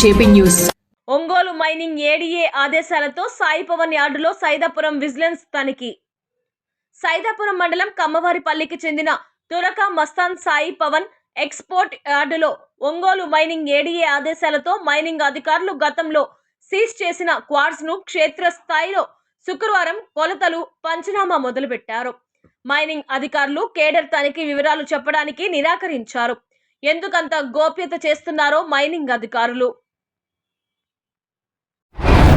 JP news. Ongole mining ADA ఆదేశాలతో సాయి పవన్ యార్డులో Saidapuram vigilance తనిఖీ. సైదాపురం మండలం కమ్మవారిపల్లికి చెందిన తురక మస్తాన్ సాయి పవన్ ఎక్స్పోర్ట్ యార్డులో ఒంగోలు మైనింగ్ ఏడీఏ ఆదేశాలతో మైనింగ్ అధికారులు గతంలో సీజ్ చేసిన క్వార్ట్స్ను క్షేత్రస్థాయిలో శుక్రవారం కొలతలు పంచనామా మొదలుపెట్టారు. మైనింగ్ అధికారులు కేడర్ తనిఖీ వివరాలు చెప్పడానికి నిరాకరించారు. ఎందుకంత గోప్యత చేస్తున్నారో మైనింగ్ అధికారులు.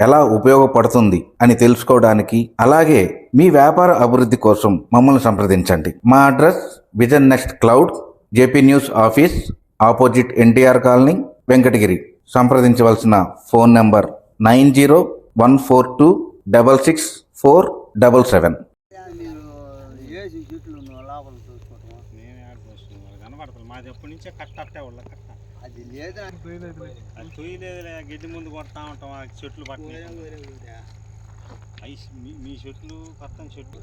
ఎలా ఉపయోగపడుతుంది అని తెలుసుకోవడానికి అలాగే మీ వ్యాపార అభివృద్ధి కోసం మమ్మల్ని సంప్రదించండి. మా address vision next cloud JP news office opposite NTR colony Venkatagiri. సంప్రదించవలసిన phone number nine zero one four two double six four double seven. మాది ఎప్పటి నుంచే కట్ట వాళ్ళ కట్ట. అది లేదా? అది తొయ్యలేదులే గడ్డి ముందు కొడతా ఉంటాం ఆ చెట్లు పట్టినాయి. అవి మీ- చెట్లు కొత్త చెట్లు.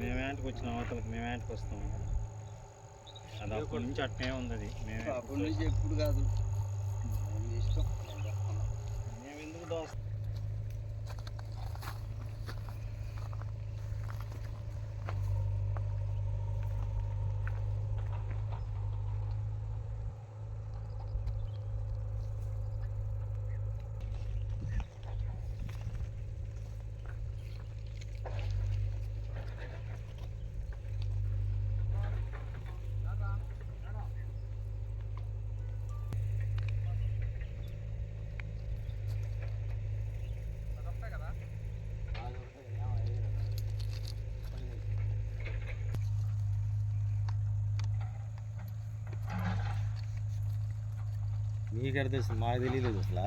మేము ఏంటికి వచ్చినాం? అవతలకి మేము ఏంటికి వస్తాం? అది అప్పటి నుంచి అట్నే ఉంది అది మేమే అప్పటి నుంచి ఎప్పుడు కాదు. ఇష్టం. మేము ఎందుకు దోస్తాం నీకు తెలుసు మాకు తెలియలేదు అసలు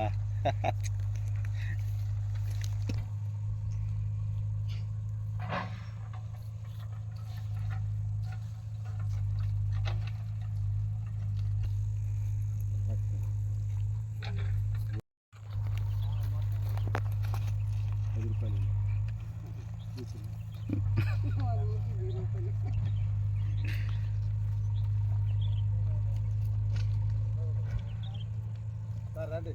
రండి.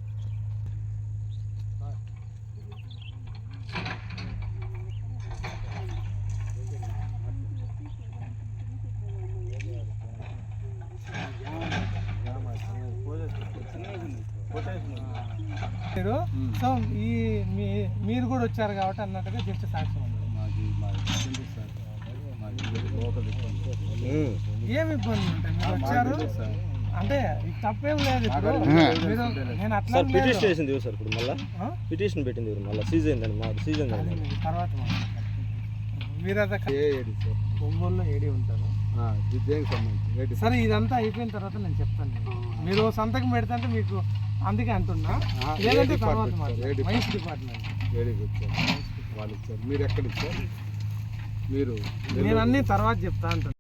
మీరు? సో ఈ మీ మీరు కూడా వచ్చారు కాబట్టి అన్నట్టుగా జస్ట్ సాక్ష్యం ఉంది. ఏం ఇబ్బంది ఉంటాయి? మీరు వచ్చారు? అంటే తప్పేం లేదు నేను అట్లా సార్. పిటిషన్ వేసింది ఎవరు సార్ ఇప్పుడు మళ్ళీ? పిటిషన్ పెట్టింది ఎవరు మళ్ళీ. సీజన్ అయిందండి మా సీజన్ మీరు తర్వాత. మీరు ఒంగోలులో ఏడి ఉంటారు? దేనికి సంబంధించి సరే? ఇదంతా అయిపోయిన తర్వాత నేను చెప్తాను. మీరు సంతకం పెడితే అంటే మీకు అందుకే అంటున్నా. లేదంటే తర్వాత సార్? Mines department. వేడికి వచ్చారు? వాళ్ళు ఇచ్చారు మీరు ఎక్కడ ఇచ్చారు మీరు నేను అన్ని తర్వాత చెప్తా అంటున్నా.